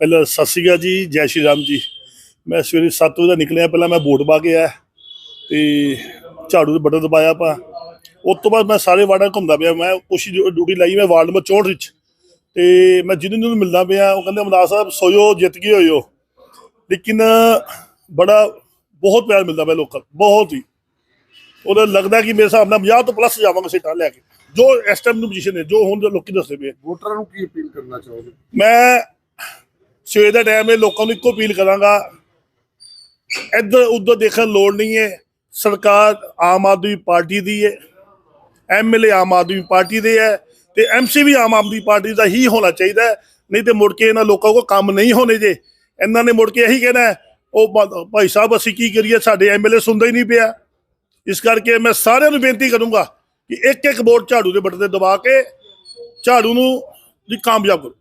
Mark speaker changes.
Speaker 1: ਪਹਿਲਾਂ ਸਤਿ ਸ਼੍ਰੀ ਅਕਾਲ ਜੀ ਜੈ ਸ਼੍ਰੀ ਰਾਮ ਜੀ। ਮੈਂ ਸਵੇਰੇ 7 ਵਜੇ ਦਾ ਨਿਕਲਿਆ ਪਹਿਲਾਂ ਮੈਂ ਵੋਟ ਪਾ ਕੇ ਆਇਆ ਤੇ ਝਾੜੂ ਦੇ ਬਟਨ ਦਬਾਇਆ ਆਪਾਂ। ਉਸ ਤੋਂ ਬਾਅਦ ਮੈਂ ਸਾਰੇ ਵਾਰਡਾਂ ਘੁੰਮਦਾ ਪਿਆ ਮੈਂ ਕੁਛ ਡਿਊਟੀ ਲਾਈ ਮੈਂ ਵਾਰਡ ਨੰਬਰ 64 ਵਿੱਚ। ਤੇ ਮੈਂ ਜਿਹਨੂੰ ਜਿਹਨੂੰ ਮਿਲਦਾ ਪਿਆ ਉਹ ਕਹਿੰਦੇ ਅਮਦਾਸ ਸਾਹਿਬ ਸੋਇਓ ਜਿੱਤ ਗਏ ਹੋਇਓ ਲੇਕਿਨ ਬੜਾ ਬਹੁਤ ਪਿਆਰ ਮਿਲਦਾ ਪਿਆ ਲੋਕਾਂ ਤੋਂ, ਬਹੁਤ ਹੀ। ਉਹਦਾ ਲੱਗਦਾ ਕਿ ਮੇਰੇ ਹਿਸਾਬ ਨਾਲ 50 ਤੋਂ ਪਲੱਸ ਜਾਵਾਂਗੇ ਸੀਟਾਂ ਲੈ ਕੇ। ਜੋ ਇਸ ਟਾਈਮ ਨੂੰ ਪੋਜੀਸ਼ਨ ਹੈ ਜੋ ਹੁਣ ਲੋਕੀ ਦੱਸਦੇ ਪਏ
Speaker 2: ਵੋਟਰਾਂ ਨੂੰ ਕੀ ਅਪੀਲ ਕਰਨਾ ਚਾਹੋਗੇ?
Speaker 1: ਮੈਂ ਸਵੇਰ ਦਾ ਟਾਈਮ ਹੈ ਲੋਕਾਂ ਨੂੰ ਇੱਕੋ ਅਪੀਲ ਕਰਾਂਗਾ, ਇੱਧਰ ਉੱਧਰ ਦੇਖਣ ਲੋੜ ਨਹੀਂ ਹੈ, ਸਰਕਾਰ ਆਮ ਆਦਮੀ ਪਾਰਟੀ ਦੀ ਹੈ ਐਮਐਲਏ ਆਮ ਆਦਮੀ ਪਾਰਟੀ ਦੇ ਹੈ ਤੇ ਐਮਸੀ ਵੀ ਆਮ ਆਦਮੀ ਪਾਰਟੀ ਦਾ ਹੀ ਹੋਣਾ ਚਾਹੀਦਾ ਨਹੀਂ ਤੇ ਮੁੜ ਕੇ ਇਹਨਾਂ ਲੋਕਾਂ ਕੋਲ ਕੰਮ ਨਹੀਂ ਹੋਣੇ ਜੇ। ਇਹਨਾਂ ਨੇ ਮੁੜ ਕੇ ਇਹੀ ਕਹਿਣਾ ਉਹ ਭਾਈ ਸਾਹਿਬ ਅਸੀਂ ਕੀ ਕਰੀਏ, ਸਾਡੇ ਐਮਐਲਏ ਸੁਣਦਾ ਹੀ ਨਹੀਂ ਪਿਆ। ਇਸ ਕਰਕੇ ਮੈਂ ਸਾਰਿਆਂ ਨੂੰ ਬੇਨਤੀ ਕਰੂੰਗਾ ਕਿ ਇੱਕ ਇੱਕ ਵੋਟ ਝਾੜੂ ਦੇ ਬਟਨ ਤੇ ਦਬਾ ਕੇ ਝਾੜੂ ਨੂੰ ਦੀ ਕਾਮਯਾਬ ਕਰੋ।